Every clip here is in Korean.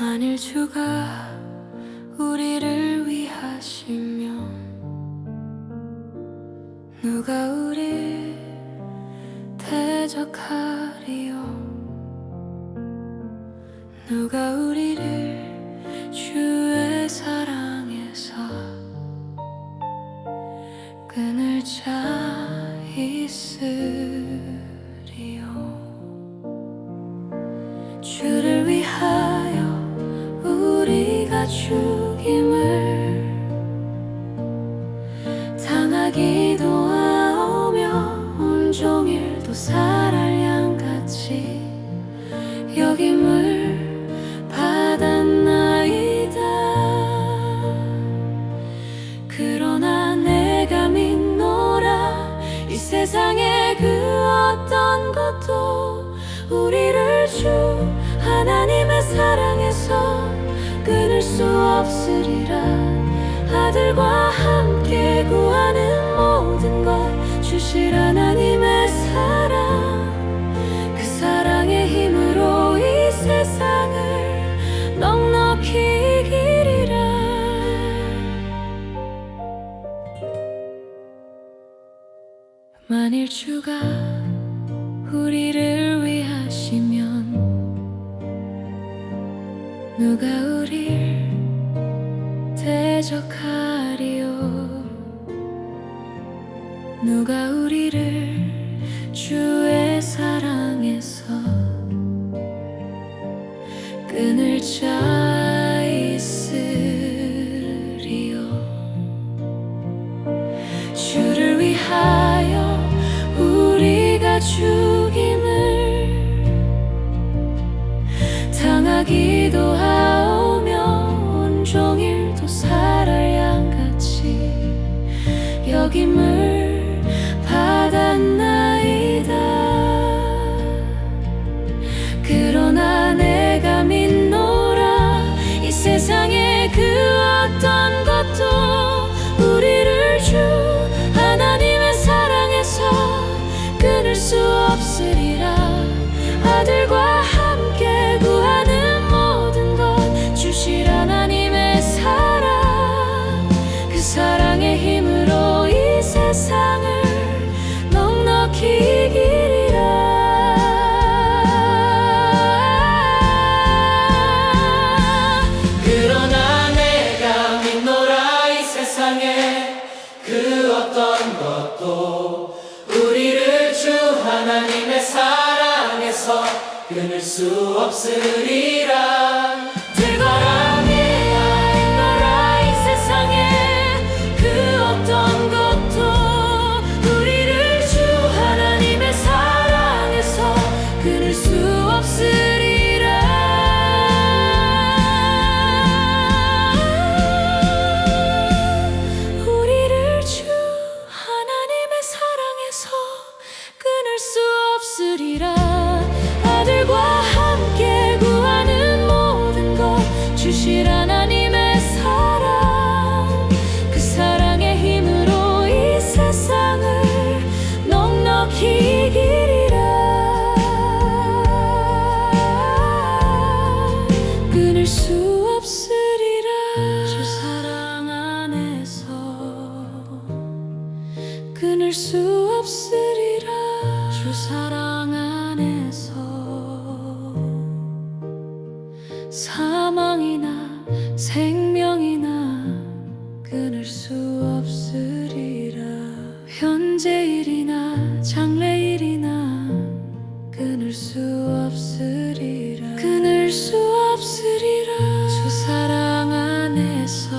만일 주가 우리를 위하시면 누가 우리 대적하리요? 누가 우리를 주의 사랑에서 끈을 자 있으리요 죽임을 당하기도 하오며 온종일 또 살할 양같이 여김을 받았나이다. 그러나 내가 믿노라 이 세상의 그 어떤 것도 우리를 주 하나님의 사랑에서 없으리라. 아들과 함께 구하는 모든 것 주실 하나님의 사랑. 그 사랑의 힘으로 이 세상을 넉넉히 이기리라. 만일 주가 우리를 위하시면 누가 우릴 대적하리요? 누가 우리를 주의 사랑에서 끈을 자 있으리요? 주를 위하여 우리가 죽임을 당하기도 하오 여 것도 우리를 주 하나님의 사랑에서 끊을 수 없으리라 세상을 넉넉히 이기리라. 끊을 수 없으리라. 주 사랑 안에서 끊을 수 없으리라. 주 사랑 안에서 사망이나 생명이나 끊을 수 없으리라 현재일이나 장래일이나 끊을 수 없으리라. 끊을 수 없으리라. 주 사랑 안에서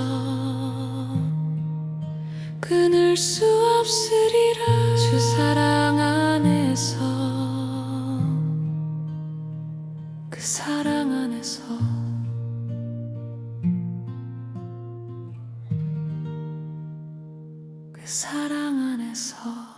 끊을 수 없으리라. 주 사랑 사랑 안에서.